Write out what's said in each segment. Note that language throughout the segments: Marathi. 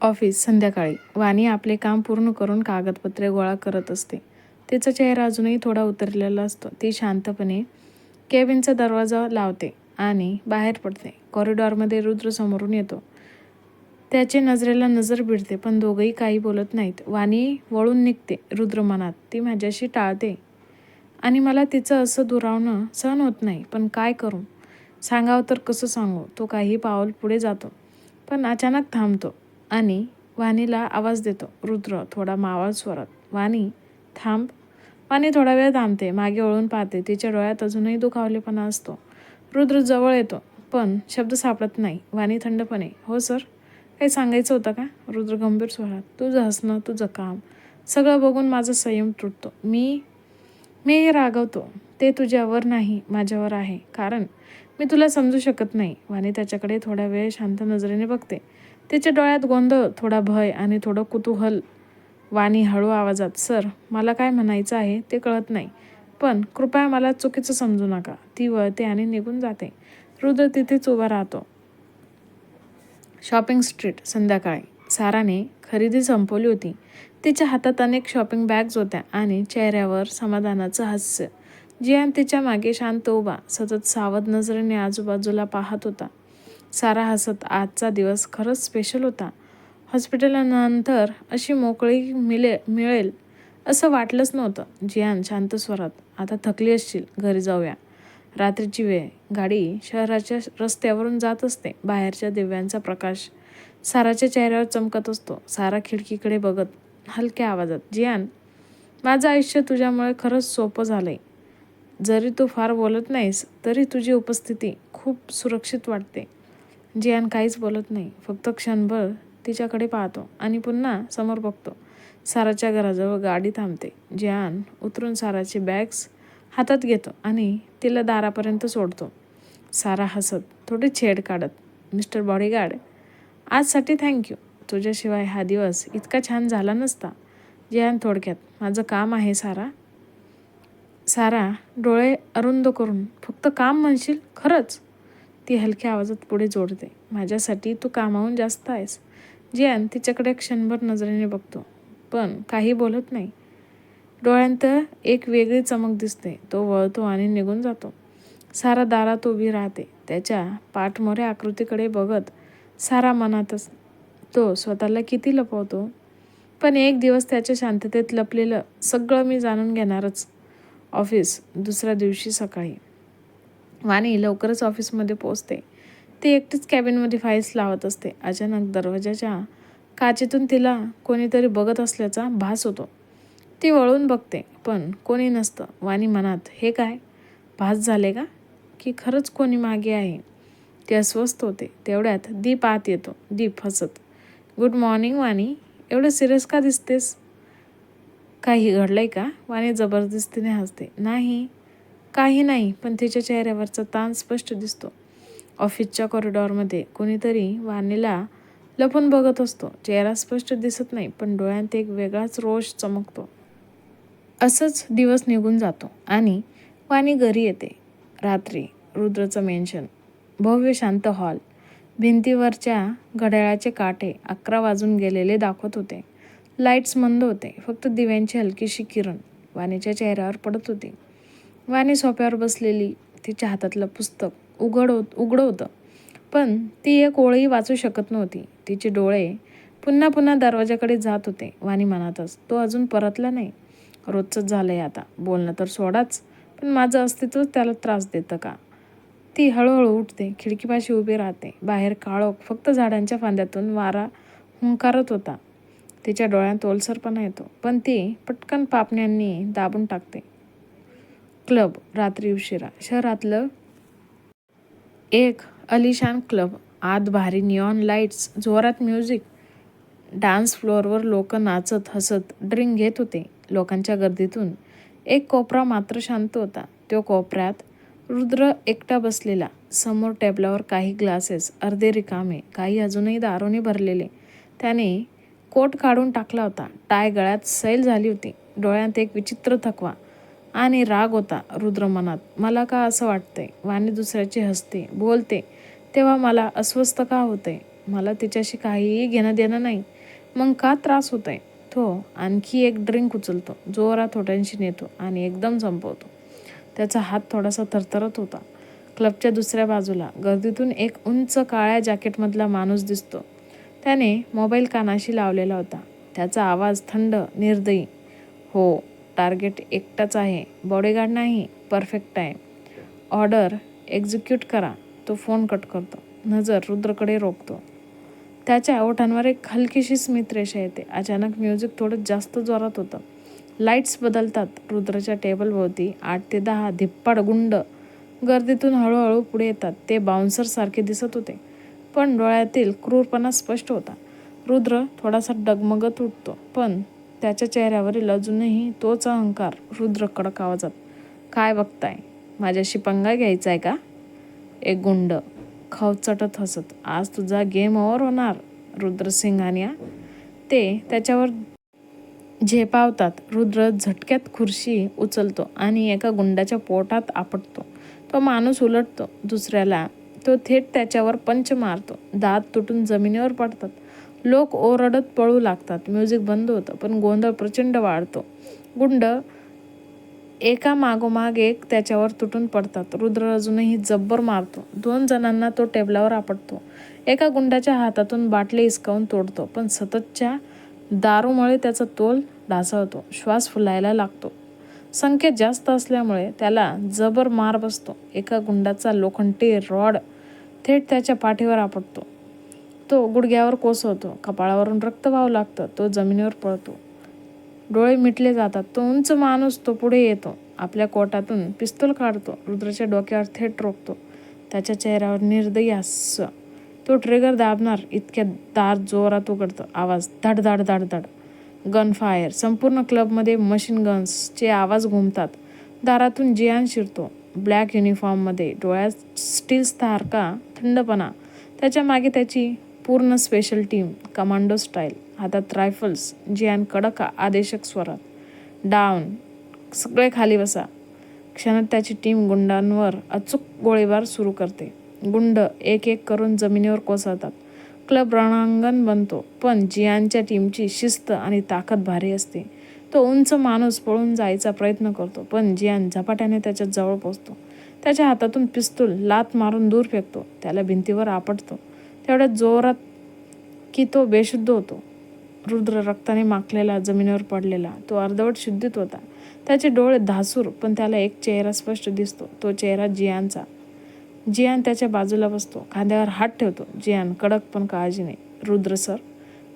ऑफिस संध्याकाळी. वाणी आपले काम पूर्ण करून कागदपत्रे गोळा करत असते. तिचा चेहरा अजूनही थोडा उतरलेला असतो. ती शांतपणे केबिनचा दरवाजा लावते आणि बाहेर पडते. कॉरिडॉरमध्ये रुद्र समोरून येतो. त्याचे नजरेला नजर भिडते पण दोघंही काही बोलत नाहीत. वाणी वळून निघते रुद्र मनात. ती माझ्याशी टाळते. आणि मला तिचं असं दुरावणं सहन होत नाही पण काय करू? सांगावं तर कसं सांगू? तो काही पाऊल पुढे जातो. पण अचानक थांबतो. आणि वाणीला आवाज देतो. रुद्र थोडा मावळ स्वरात. वाणी थांब. वाणी थोडा वेळ थांबते. मागे वळून पाहते. तिच्या डोळ्यात अजूनही दुखावलेपणा असतो. रुद्र जवळ येतो पण शब्द सापडत नाही. वाणी थंडपणे हो सर. काही सांगायचं होतं का? रुद्र गंभीर स्वरात. तुझं हसणं तुझं काम सगळं बघून माझा संयम तुटतो. मी मी हे रागवतो. ते तुझ्यावर नाही माझ्यावर आहे. कारण मी तुला समजू शकत नाही. वाणी त्याच्याकडे थोडा वेळ शांत नजरेने बघते. तिच्या डोळ्यात गोंधळ थोडा भय आणि थोडं कुतूहल वाणी हळू आवाजात सर मला काय म्हणायचं आहे ते कळत नाही पण कृपया मला चुकीचं समजू नका ती वळते आणि निघून जाते. रुद्र तिथेच उभा राहतो. शॉपिंग स्ट्रीट संध्याकाळी. साराने खरेदी संपवली होती. तिच्या हातात अनेक शॉपिंग बॅग्स होत्या आणि चेहऱ्यावर समाधानाचं हास्य. जियान तिच्यामागे शांत उभा सतत सावध नजरेने आजूबाजूला पाहत होता. सारा हसत आजचा दिवस खरंच स्पेशल होता. हॉस्पिटलानंतर अशी मोकळी मिले मिळेल असं वाटलंच नव्हतं. जियान शांत स्वरात आता थकली असशील घरी जाऊया. रात्रीची वेळ. गाडी शहराच्या रस्त्यावरून जात असते. बाहेरच्या दिव्यांचा प्रकाश साराच्या चेहऱ्यावर चमकत असतो. सारा खिडकीकडे बघत हलक्या आवाजात जियान माझं आयुष्य तुझ्यामुळे खरंच सोपं झालं आहे जरी तू फार बोलत नाहीस तरी तुझी उपस्थिती खूप सुरक्षित वाटते. जियान काहीच बोलत नाही. फक्त क्षणभर तिच्याकडे पाहतो आणि पुन्हा समोर बघतो. साराच्या घराजवळ गाडी थांबते. जियान उतरून साराची बॅग्स हातात घेतो आणि तिला दारापर्यंत सोडतो. सारा हसत थोडी छेड काढत मिस्टर बॉडीगार्ड आजसाठी थँक्यू तुझ्याशिवाय हा दिवस इतका छान झाला नसता. जियान थोडक्यात माझं काम आहे सारा. सारा डोळे अरुंद करून फक्त काम म्हणशील? खरंच? ती हलक्या आवाजात पुढे जोडते. माझ्यासाठी तू कामाहून जास्त आहेस. जियान तिच्याकडे क्षणभर नजरेने बघतो. पण काही बोलत नाही. डोळ्यांत एक वेगळी चमक दिसते. तो वळतो आणि निघून जातो. सारा दारात उभी राहते. त्याच्या पाठमोऱ्या आकृतीकडे बघत सारा मनातच तो स्वतःला किती लपवतो? पण एक दिवस त्याच्या शांततेत लपलेलं सगळं मी जाणून घेणारच. ऑफिस दुसऱ्या दिवशी सकाळी. वाणी लवकरच ऑफिसमध्ये पोचते ती एकटीच कॅबिनमध्ये फाईल्स लावत असते. अचानक दरवाजाच्या काचेतून तिला कोणीतरी बघत असल्याचा भास होतो. ती वळून बघते पण कोणी नसतं. वाणी मनात हे काय? भास झाले का? की खरंच कोणी मागे आहे? ते अस्वस्थ होते. तेवढ्यात दीप आत येतो. दीप हसत गुड मॉर्निंग वाणी. एवढं सिरियस का दिसतेस? काही घडलंय का? वाणी जबरदस्तीने हसते. नाही. काही नाही पण तिच्या चेहऱ्यावरचा ताण स्पष्ट दिसतो. ऑफिसच्या कॉरिडॉरमध्ये कोणीतरी वाणीला लपून बघत असतो. चेहरा स्पष्ट दिसत नाही पण डोळ्यात एक वेगळाच रोष चमकतो. असंच दिवस निघून जातो आणि वाणी घरी येते. रात्री रुद्रचं मेन्शन भव्य शांत हॉल भिंतीवरच्या घड्याळाचे काटे अकरा वाजून गेलेले दाखवत होते. लाईट्स मंद होते फक्त दिव्यांची हलकीशी किरण वाणीच्या चेहऱ्यावर पडत होती. वाणी सोप्यावर बसलेली तिच्या हातातलं पुस्तक उघड होत उघडं होतं. पण ती एक ओळी वाचू शकत नव्हती. तिचे डोळे पुन्हा पुन्हा दरवाजाकडे जात होते. वाणी मनातच तो अजून परतला नाही. रोजचंच झालं आहे आता. बोलणं तर सोडाच पण माझं अस्तित्व त्याला त्रास देतं का? ती हळूहळू उठते खिडकीपाशी उभी राहते. बाहेर काळोख फक्त झाडांच्या फांद्यातून वारा हुंकारत होता. तिच्या डोळ्यात ओलसरपणा येतो. पण ती पटकन पापण्यांनी दाबून टाकते. क्लब रात्री उशिरा. शहरातलं एक अलिशान क्लब. आत भारी निऑन लाईट्स जोरात म्युझिक डान्स फ्लोअरवर लोक नाचत हसत ड्रिंक घेत होते. लोकांच्या गर्दीतून एक कोपरा मात्र शांत होता. त्यो कोपऱ्यात रुद्र एकटा बसलेला. समोर टेबलावर काही ग्लासेस अर्धे रिकामे काही अजूनही दारूने भरलेले. त्याने कोट काढून टाकला होता. टाय गळ्यात सैल झाली होती. डोळ्यात एक विचित्र थकवा. आणि राग होता रुद्र मनात. मला का असं वाटते वाणी दुसऱ्याची हसते बोलते. तेव्हा मला अस्वस्थ का होते मला तिच्याशी काहीही घेणं देणं नाही. मग का त्रास होत आहे तो आणखी एक ड्रिंक उचलतो. जोरात होट्यांशी नेतो आणि एकदम संपवतो. त्याचा हात थोडासा थरथरत होता. क्लबच्या दुसऱ्या बाजूला गर्दीतून एक उंच काळ्या जॅकेटमधला माणूस दिसतो. त्याने मोबाईल कानाशी लावलेला होता. त्याचा आवाज थंड निर्दयी. हो टार्गेट एकटाच आहे. बॉडीगार्ड नाही परफेक्ट आहे. ऑर्डर एक्झिक्यूट करा. तो फोन कट करतो. नजर रुद्रकडे रोखतो. त्याच्या ओठांवर एक हलकीशी स्मित रेषा येते. अचानक म्युझिक थोडं जास्त जोरात होतं. लाईट्स बदलतात. रुद्रच्या टेबलभोवती आठ ते दहा धिप्पाड गुंड गर्दीतून हळूहळू पुढे येतात. ते बाउन्सरसारखे दिसत होते. पण डोळ्यातील क्रूरपणा स्पष्ट होता. रुद्र थोडासा डगमगत उठतो. पण त्याच्या चेहऱ्यावरील अजूनही तोच अहंकार रुद्र कडक आवाजात काय बघताय? माझ्याशी पंगा घ्यायचा आहे का? एक गुंड. खवचटत हसत. आज तुझा गेम ओव्हर होणार. रुद्रसिंघानिया ते त्याच्यावर झेपावतात. रुद्र झटक्यात खुर्शी उचलतो आणि एका गुंडाच्या पोटात आपटतो. तो माणूस उलटतो दुसऱ्याला. तो थेट त्याच्यावर पंच मारतो. दात तुटून जमिनीवर पडतात. लोक ओरडत पळू लागतात. म्युझिक बंद होतं पण गोंधळ प्रचंड वाढतो. गुंड एका मागोमाग एक त्याच्यावर तुटून पडतात. रुद्र अजूनही जब्बर मारतो. दोन जणांना तो टेबलावर आपटतो. एका गुंडाच्या हातातून बाटले हिसकावून तोडतो पण सततच्या दारूमुळे त्याचा तोल ढासळतो श्वास फुलायला लागतो. संख्या जास्त असल्यामुळे त्याला जबर मार बसतो. एका गुंडाचा लोखंडी रॉड थेट त्याच्या पाठीवर आपटतो. तो गुडघ्यावर कोसळतो. कपाळावरून रक्त वाहू लागतं. तो जमिनीवर पळतो. डोळे मिटले जातात. तो उंच माणूस तो पुढे येतो. आपल्या कोटातून पिस्तूल काढतो. रुद्राच्या डोक्यावर थेट रोखतो. त्याच्या चेहऱ्यावर निर्दयी हास्य. तो ट्रिगर दाबणार. इतक्या दार जोरात उघडतो. आवाज धड धड धड धड. गन फायर संपूर्ण क्लबमध्ये मशीन गन्सचे आवाज घुमतात. दारातून जियान शिरतो. ब्लॅक युनिफॉर्ममध्ये डोळ्यात स्टील सारखा थंडपणा. त्याच्यामागे त्याची पूर्ण स्पेशल टीम कमांडो स्टाईल हातात रायफल्स जियान कडक आदेशक स्वरात डाऊन सगळे खाली बसा. क्षणात त्याची टीम गुंडांवर अचूक गोळीबार सुरू करते. गुंड एक एक करून जमिनीवर कोसळतात. क्लब रणांगण बनतो पण जियानच्या टीमची शिस्त आणि ताकद भारी असते. तो उंच माणूस पळून जायचा प्रयत्न करतो पण जियान झपाट्याने त्याच्याजवळ पोचतो त्याच्या हातातून पिस्तूल लात मारून दूर फेकतो. त्याला भिंतीवर आपटतो. तेवढ्या जोरात की तो बेशुद्ध होतो. रुद्र रक्ताने माखलेला जमिनीवर पडलेला तो अर्धवट शुद्धीत होता. त्याचे डोळे धासूर पण त्याला एक चेहरा स्पष्ट दिसतो. तो चेहरा जियानचा जियान त्याच्या बाजूला बसतो. खांद्यावर हात ठेवतो. जियान कडक पण काळजीने रुद्र सर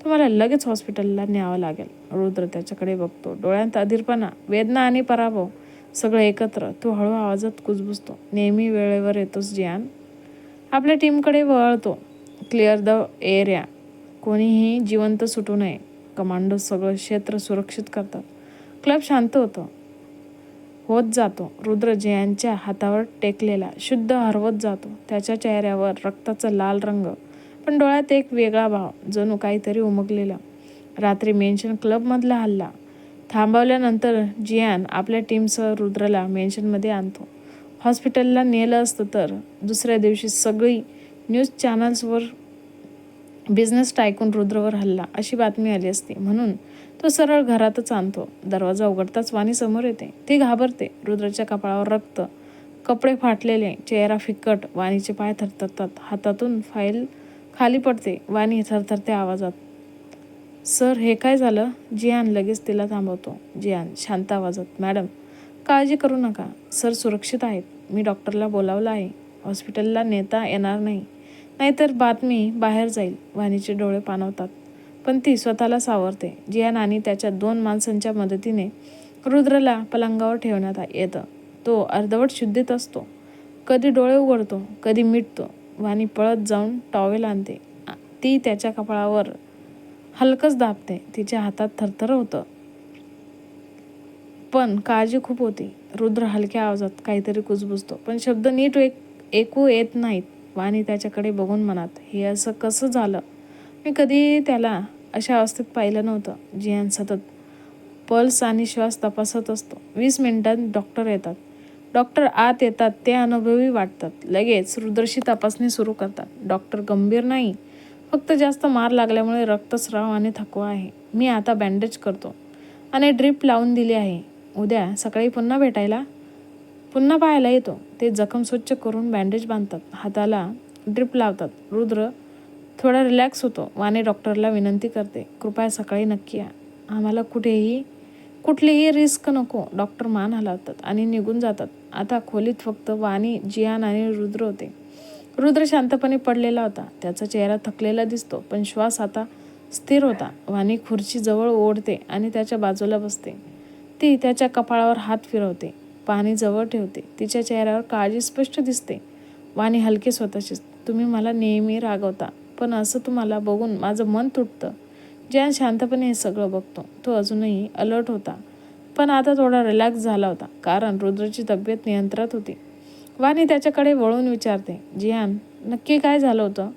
तुम्हाला लगेच हॉस्पिटलला न्यावं लागेल. रुद्र त्याच्याकडे बघतो. डोळ्यांत अधीरपणा वेदना आणि पराभव सगळं एकत्र. तो हळू आवाजात कुजबुजतो. नेहमी वेळेवर येतोस जियान. आपल्या टीमकडे वळतो. क्लिअर द एरिया कोणीही जिवंत सुटू नये. कमांडो सगळं क्षेत्र सुरक्षित करतात क्लब शांत होतं. होत जातो. रुद्र जयांच्या हातावर टेकलेला शुद्ध हरवत जातो. त्याच्या चेहऱ्यावर रक्ताचा लाल रंग. पण डोळ्यात एक वेगळा भाव जणू काहीतरी उमगलेला. रात्री मेन्शन क्लबमधला हल्ला. थांबवल्यानंतर जियान आपल्या टीमसह रुद्रला मेन्शनमध्ये आणतो. हॉस्पिटलला नेलं असतं तर दुसऱ्या दिवशी सगळी न्यूज चॅनल्सवर बिझनेस टायकून रुद्रवर हल्ला अशी बातमी आली असती. म्हणून तो सरळ घरातच आणतो. दरवाजा उघडताच वाणी समोर येते. ती घाबरते. रुद्राच्या कपाळावर रक्त कपडे फाटलेले चेहरा फिकट वाणीचे पाय थरथरतात. हातातून फाईल खाली पडते. वाणी थरथरते आवाजात सर हे काय झालं? जियान लगेच तिला थांबवतो. जियान शांत आवाजात मॅडम काळजी करू नका. सर सुरक्षित आहेत. मी डॉक्टरला बोलावलं आहे. हॉस्पिटलला नेता येणार नाही. नाहीतर बातमी बाहेर जाईल वाणीचे डोळे पाणवतात पण ती स्वतःला सावरते जिया आणि त्याच्या दोन माणसांच्या मदतीने रुद्रला पलंगावर ठेवण्यात येतं. तो अर्धवट शुद्धीत असतो. कधी डोळे उघडतो कधी मिटतो. वाणी पळत जाऊन टॉवेल आणते. ती त्याच्या कपाळावर हलकंच दाबते तिच्या हातात थरथर होतं. पण काळजी खूप होती. रुद्र हलक्या आवाजात काहीतरी कुजबुजतो पण शब्द नीट एक ऐकू येत नाहीत. वाणी त्याच्याकडे बघून मनात हे असं कसं झालं? मी कधी त्याला अशा अवस्थेत पाहिलं नव्हतं जियान सतत पल्स आणि श्वास तपासत असतो. वीस मिनिटात डॉक्टर येतात. डॉक्टर आत येतात ते अनुभवी वाटतात. लगेच रुद्रशी तपासणी सुरू करतात. डॉक्टर गंभीर नाही. फक्त जास्त मार लागल्यामुळे रक्तस्राव आणि थकवा आहे. मी आता बँडेज करतो. आणि ड्रीप लावून दिली आहे. उद्या सकाळी पुन्हा भेटायला? पुन्हा पाहायला येतो. ते जखम स्वच्छ करून बँडेज बांधतात. हाताला ड्रिप लावतात. रुद्र थोडा रिलॅक्स होतो. वाणी डॉक्टरला विनंती करते. कृपया सकाळी नक्की या. आम्हाला कुठेही कुठलीही रिस्क नको. डॉक्टर मान हलावतात आणि निघून जातात. आता खोलीत फक्त वाणी जियान आणि रुद्र होते. रुद्र शांतपणे पडलेला होता. त्याचा चेहरा थकलेला दिसतो पण श्वास आता स्थिर होता. वाणी खुर्ची जवळ ओढते आणि त्याच्या बाजूला बसते. ती त्याच्या कपाळावर हात फिरवते. पाणी जवळ ठेवते. तिच्या चेहऱ्यावर काळजी स्पष्ट दिसते. वाणी हलके स्वतःचीच. तुम्ही मला नेहमी रागवता पण असं तुम्हाला बघून माझं मन तुटतं. ज्यान शांतपणे हे सगळं बघतो. तो अजूनही अलर्ट होता पण आता थोडा रिलॅक्स झाला होता कारण रुद्रची तब्येत नियंत्रणात होती. वाणी त्याच्याकडे वळून विचारते जियान नक्की काय झालं होतं?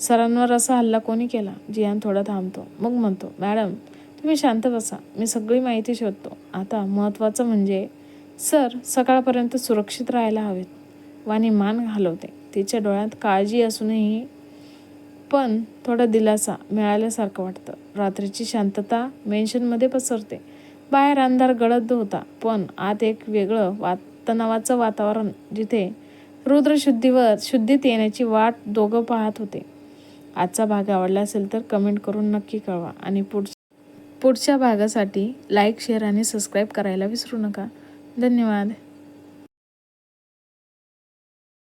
सरांवर असा हल्ला कोणी केला? जियान थोडा थांबतो. मग म्हणतो मॅडम तुम्ही शांत बसा. मी सगळी माहिती शोधतो. आता महत्त्वाचं म्हणजे सर सकाळपर्यंत सुरक्षित राहायला हवेत. वाणी मान घालवते. तिच्या डोळ्यात काळजी असूनही पण थोडा दिलासा मिळाल्यासारखं वाटतं. रात्रीची शांतता मेन्शनमध्ये पसरते. बाहेर अंधार गडद होता पण आत एक वेगळं वात तणावाचं वातावरण जिथे रुद्रशुद्धीवर शुद्धीत येण्याची वाट दोघं पाहत होते. आजचा भाग आवडला असेल तर कमेंट करून नक्की कळवा. आणि पुढ पुढच्या भागासाठी लाईक शेअर आणि सबस्क्राईब करायला विसरू नका. ధన్యవాదాలు